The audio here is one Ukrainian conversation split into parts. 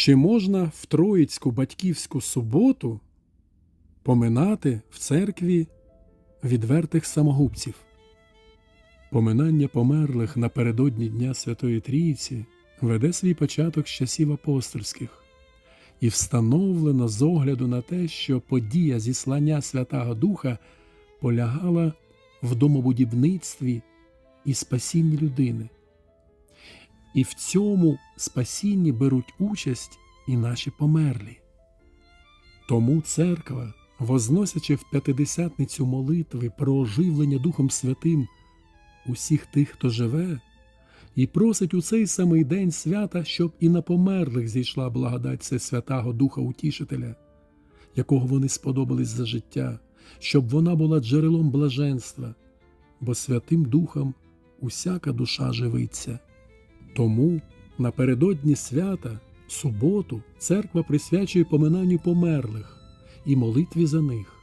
Чи можна в Троїцьку батьківську суботу поминати в церкві відвертих самогубців? Поминання померлих напередодні Дня Святої Трійці веде свій початок з часів апостольських і встановлено з огляду на те, що подія зіслання Святого Духа полягала в домобудівництві і спасінні людини. І в цьому спасінні беруть участь і наші померлі. Тому церква, возносячи в п'ятидесятницю молитви про оживлення Духом Святим усіх тих, хто живе, і просить у цей самий день свята, щоб і на померлих зійшла благодать Всесвятого Духа Утішителя, якого вони сподобались за життя, щоб вона була джерелом блаженства, бо Святим Духом усяка душа живиться. Тому напередодні свята, суботу, церква присвячує поминанню померлих і молитві за них.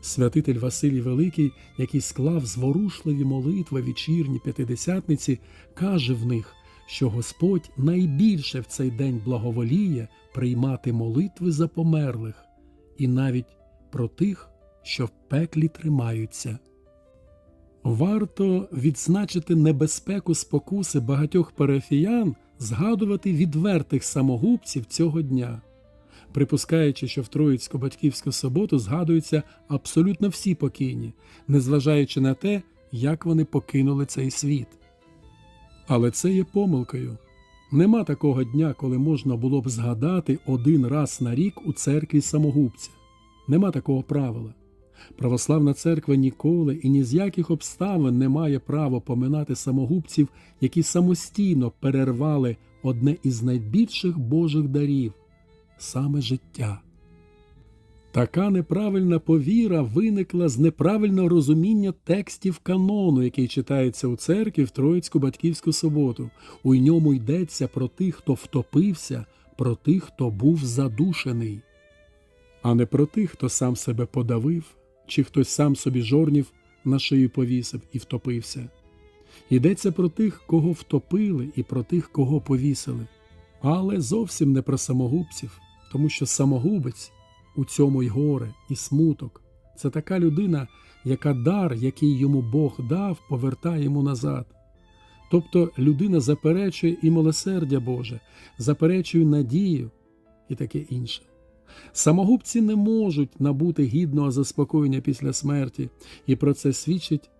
Святитель Василій Великий, який склав зворушливі молитви вечірні п'ятидесятниці, каже в них, що Господь найбільше в цей день благоволіє приймати молитви за померлих і навіть про тих, що в пеклі тримаються. Варто відзначити небезпеку спокуси багатьох парафіян згадувати відвертих самогубців цього дня, припускаючи, що в Троїцьку батьківську суботу згадуються абсолютно всі покійні, незважаючи на те, як вони покинули цей світ. Але це є помилкою. Нема такого дня, коли можна було б згадати один раз на рік у церкві самогубця. Нема такого правила. Православна церква ніколи і ні з яких обставин не має права поминати самогубців, які самостійно перервали одне із найбільших Божих дарів саме життя. Така неправильна повіра виникла з неправильного розуміння текстів канону, який читається у церкві в Троїцьку батьківську суботу. У ньому йдеться про тих, хто втопився, про тих, хто був задушений, а не про тих, хто сам себе подавив, чи хтось сам собі жорнів на шию повісив і втопився. Йдеться про тих, кого втопили, і про тих, кого повісили. Але зовсім не про самогубців, тому що самогубець у цьому й горе, і смуток це така людина, яка дар, який йому Бог дав, повертає йому назад. Тобто людина заперечує і милосердя Боже, заперечує надію і таке інше. Самогубці не можуть набути гідного заспокоєння після смерті, і про це свідчить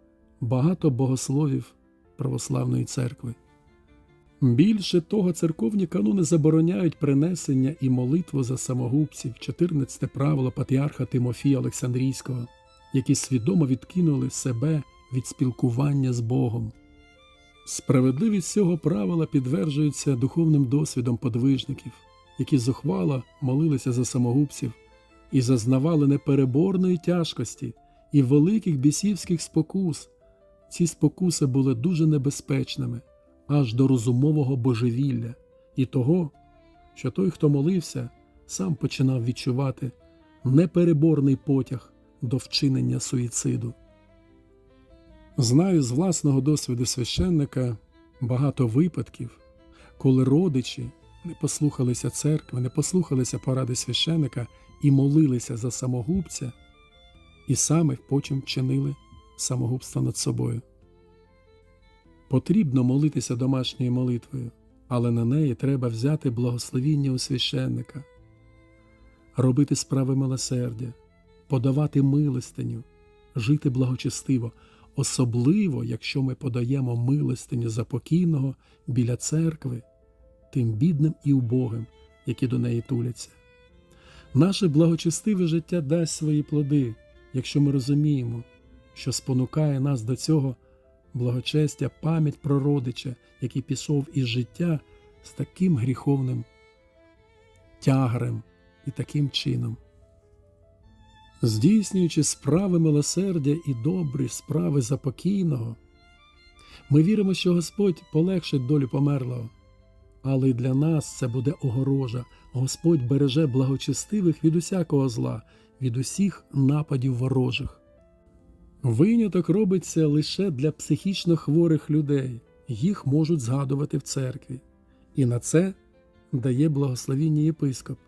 багато богословів православної церкви. Більше того, церковні канони забороняють принесення і молитву за самогубців, 14 правило патріарха Тимофія Олександрійського, які свідомо відкинули себе від спілкування з Богом. Справедливість цього правила підтверджується духовним досвідом подвижників, які зухвало молилися за самогубців і зазнавали непереборної тяжкості і великих бісівських спокус. Ці спокуси були дуже небезпечними аж до розумового божевілля і того, що той, хто молився, сам починав відчувати непереборний потяг до вчинення суїциду. Знаю з власного досвіду священника багато випадків, коли родичі не послухалися церкви, не послухалися поради священика і молилися за самогубця, і саме потім вчинили самогубство над собою. Потрібно молитися домашньою молитвою, але на неї треба взяти благословіння у священника, робити справи милосердя, подавати милостиню, жити благочестиво, особливо, якщо ми подаємо милостиню за покійного біля церкви, тим бідним і убогим, які до неї туляться. Наше благочестиве життя дасть свої плоди, якщо ми розуміємо, що спонукає нас до цього благочестя, пам'ять про родича, який пішов із життя з таким гріховним тягарем і таким чином. Здійснюючи справи милосердя і добрі справи запокійного, ми віримо, що Господь полегшить долю померлого, але й для нас це буде огорожа. Господь береже благочестивих від усякого зла, від усіх нападів ворожих. Виняток робиться лише для психічно хворих людей, їх можуть згадувати в церкві, і на це дає благословіння єпископ,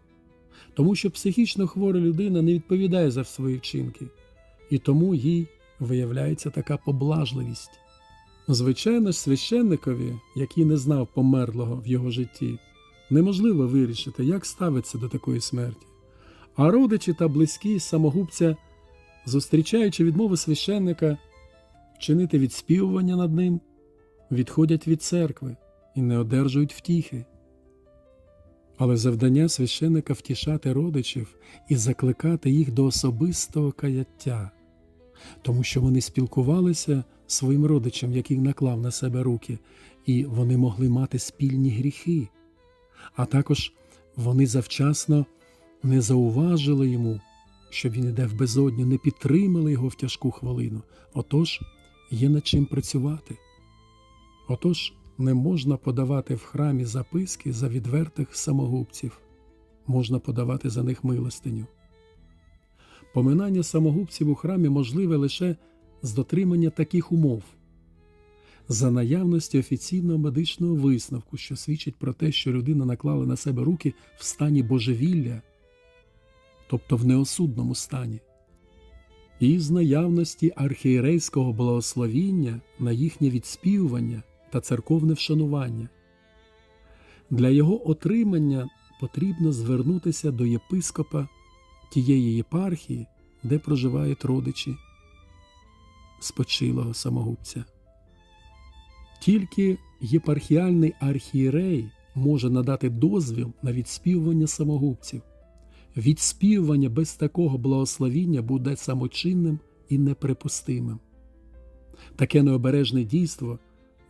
тому що психічно хвора людина не відповідає за свої вчинки, і тому їй виявляється така поблажливість. Звичайно ж, священникові, який не знав померлого в його житті, неможливо вирішити, як ставиться до такої смерті. А родичі та близькі самогубця, зустрічаючи відмови священника, чинити відспівування над ним, відходять від церкви і не одержують втіхи. Але завдання священника втішати родичів і закликати їх до особистого каяття, тому що вони спілкувалися своїм родичем, який наклав на себе руки, і вони могли мати спільні гріхи, а також вони завчасно не зауважили йому, що він іде в безодню, не підтримали його в тяжку хвилину. Отож, є над чим працювати. Отож, не можна подавати в храмі записки за відвертих самогубців, можна подавати за них милостиню. Поминання самогубців у храмі можливе лише з дотримання таких умов. За наявності офіційного медичного висновку, що свідчить про те, що людина наклала на себе руки в стані божевілля, тобто в неосудному стані, і з наявності архієрейського благословіння на їхнє відспівування та церковне вшанування. Для його отримання потрібно звернутися до єпископа тієї єпархії, де проживають родичі спочилого самогубця. Тільки єпархіальний архієрей може надати дозвіл на відспівування самогубців. Відспівування без такого благословіння буде самочинним і неприпустимим. Таке необережне дійство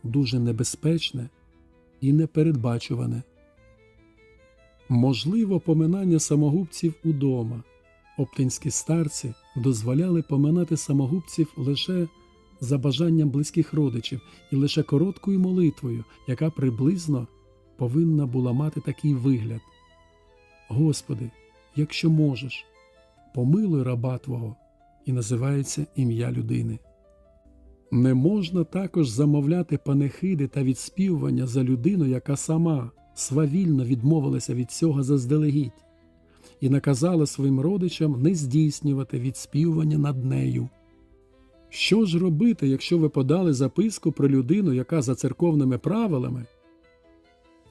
дуже небезпечне і непередбачуване. Можливо, поминання самогубців удома. Оптинські старці дозволяли поминати самогубців лише за бажанням близьких родичів і лише короткою молитвою, яка приблизно повинна була мати такий вигляд. Господи, якщо можеш, помилуй раба Твого, і називається ім'я людини. Не можна також замовляти панихиди та відспівування за людину, яка сама свавільно відмовилася від цього заздалегідь, і наказала своїм родичам не здійснювати відспівування над нею. Що ж робити, якщо ви подали записку про людину, яка за церковними правилами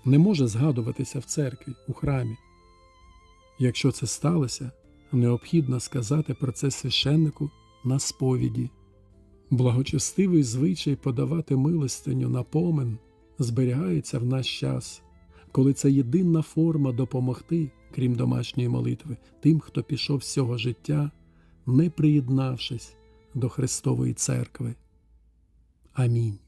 не може згадуватися в церкві у храмі? Якщо це сталося, необхідно сказати про це священнику на сповіді. Благочестивий звичай подавати милостиню на помин зберігається в наш час, коли це єдина форма допомогти, крім домашньої молитви, тим, хто пішов з цього життя, не приєднавшись до Христової церкви. Амінь.